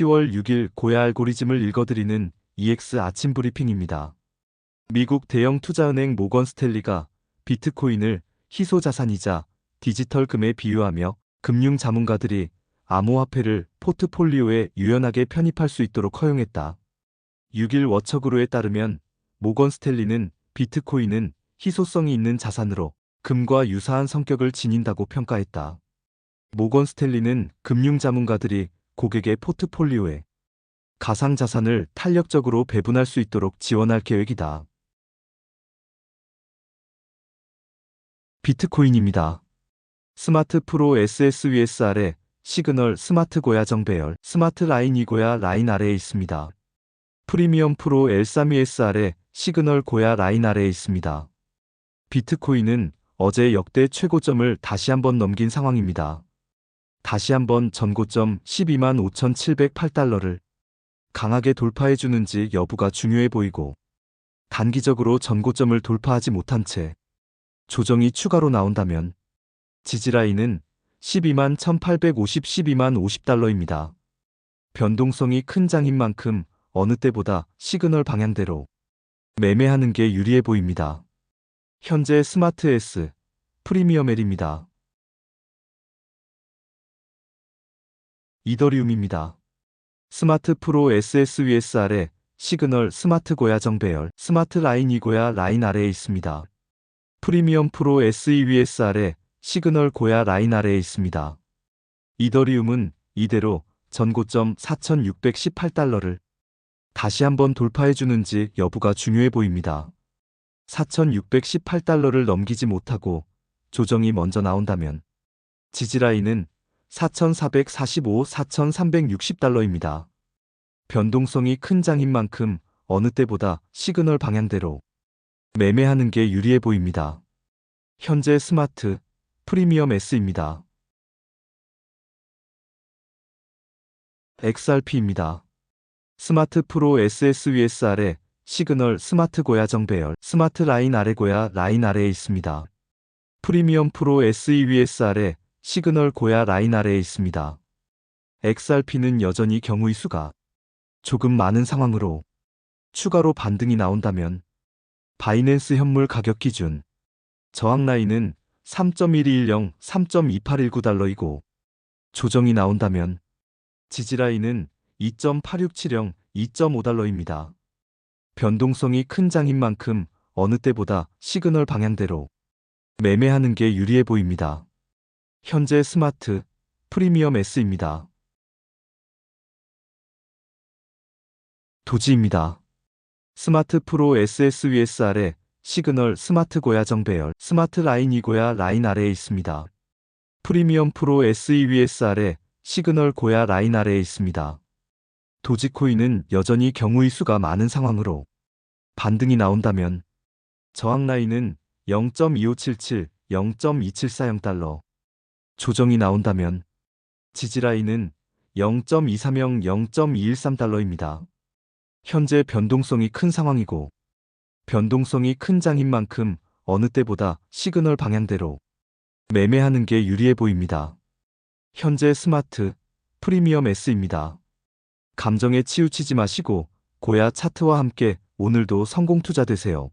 10월 6일 고야 알고리즘을 읽어드리는 EX 아침 브리핑입니다. 미국 대형 투자은행 모건 스탠리가 비트코인을 희소 자산이자 디지털 금에 비유하며 금융 자문가들이 암호화폐를 포트폴리오에 유연하게 편입할 수 있도록 허용했다. 6일 워처그로에 따르면 모건 스탠리는 비트코인은 희소성이 있는 자산으로 금과 유사한 성격을 지닌다고 평가했다. 모건 스탠리는 금융 자문가들이 고객의 포트폴리오에 가상 자산을 탄력적으로 배분할 수 있도록 지원할 계획이다. 비트코인입니다. 스마트 프로 SSVS 아래 시그널 스마트 고야 정배열 스마트 라인 이고야 라인 아래에 있습니다. 프리미엄 프로 L32S 아래 시그널 고야 라인 아래에 있습니다. 비트코인은 어제 역대 최고점을 다시 한번 넘긴 상황입니다. 다시 한번 전고점 12만 5,708달러를 강하게 돌파해 주는지 여부가 중요해 보이고 단기적으로 전고점을 돌파하지 못한 채 조정이 추가로 나온다면 지지라인은 12만 1850 12만 50달러입니다. 변동성이 큰 장인 만큼 어느 때보다 시그널 방향대로 매매하는 게 유리해 보입니다. 현재 스마트 S 프리미엄 L입니다. 이더리움입니다. 스마트 프로 SSVS 아래 시그널 스마트 고야 정배열 스마트 라인 이고야 라인 아래에 있습니다. 프리미엄 프로 SEVS 아래 시그널 고야 라인 아래에 있습니다. 이더리움은 이대로 전고점 4,618달러를 다시 한번 돌파해 주는지 여부가 중요해 보입니다. 4,618달러를 넘기지 못하고 조정이 먼저 나온다면 지지라인은 4,445, 4,360달러입니다. 변동성이 큰 장인 만큼 어느 때보다 시그널 방향대로 매매하는 게 유리해 보입니다. 현재 스마트 프리미엄 S입니다. XRP입니다. 스마트 프로 SSVS 아래 시그널 스마트 고야 정배열 스마트 라인 아래 고야 라인 아래에 있습니다. 프리미엄 프로 SEVS 아래 시그널 고야 라인 아래에 있습니다. XRP는 여전히 경우의 수가 조금 많은 상황으로 추가로 반등이 나온다면 바이낸스 현물 가격 기준 저항 라인은 3.1210, 3.2819달러이고 조정이 나온다면 지지 라인은 2.8670, 2.5달러입니다. 변동성이 큰 장인 만큼 어느 때보다 시그널 방향대로 매매하는 게 유리해 보입니다. 현재 스마트 프리미엄 S입니다. 도지입니다. 스마트 프로 SSVS 아래 시그널 스마트 고야 정배열 스마트 라인 이고야 라인 아래에 있습니다. 프리미엄 프로 SEVS 아래 시그널 고야 라인 아래에 있습니다. 도지코인은 여전히 경우의 수가 많은 상황으로 반등이 나온다면 저항 라인은 0.2577, 0.2740달러 조정이 나온다면 지지 라인은 0.230, 0.213달러입니다. 현재 변동성이 큰 상황이고 변동성이 큰 장인 만큼 어느 때보다 시그널 방향대로 매매하는 게 유리해 보입니다. 현재 스마트 프리미엄 S입니다. 감정에 치우치지 마시고 고야 차트와 함께 오늘도 성공 투자 되세요.